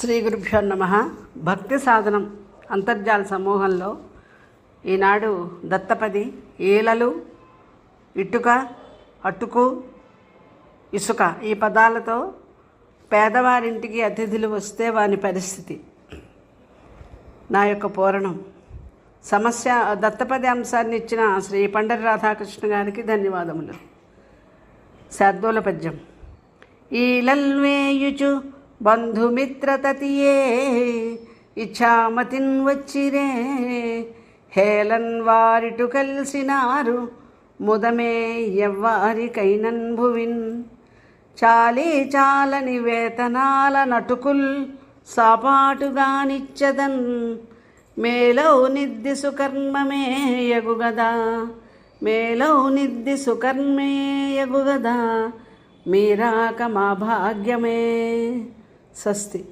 శ్రీ గురుభ్యో నమ. భక్తి సాధనం అంతర్జాల సమూహంలో ఈనాడు దత్తపది ఈలలు ఇటుక అటుకు ఇసుక ఈ పదాలతో పేదవారింటికి అతిథులు వస్తే వాని పరిస్థితి. నా యొక్క పూరణం. సమస్య దత్తపది అంశాన్ని ఇచ్చిన శ్రీ పండరి రాధాకృష్ణ గారికి ధన్యవాదములు. శార్దూల పద్యం. ఈలల్వేయుచు బంధుమిత్రతతియే ఇచ్ఛామతిన్ వచ్చిరే హేలన్ వారిటు కలిసినారు ముదమే ఎవ్వారికైనన్ భువిన్ చాలీ చాలని వేతనాల నటుకుల్ సాపాటుగానిచ్చదన్ మేలౌ నిద్ది సుకర్మమే యగుగదా మేలౌ నిద్ది సుకర్మే యగుగదా మీరాక మా భాగ్యమే स्वस्ति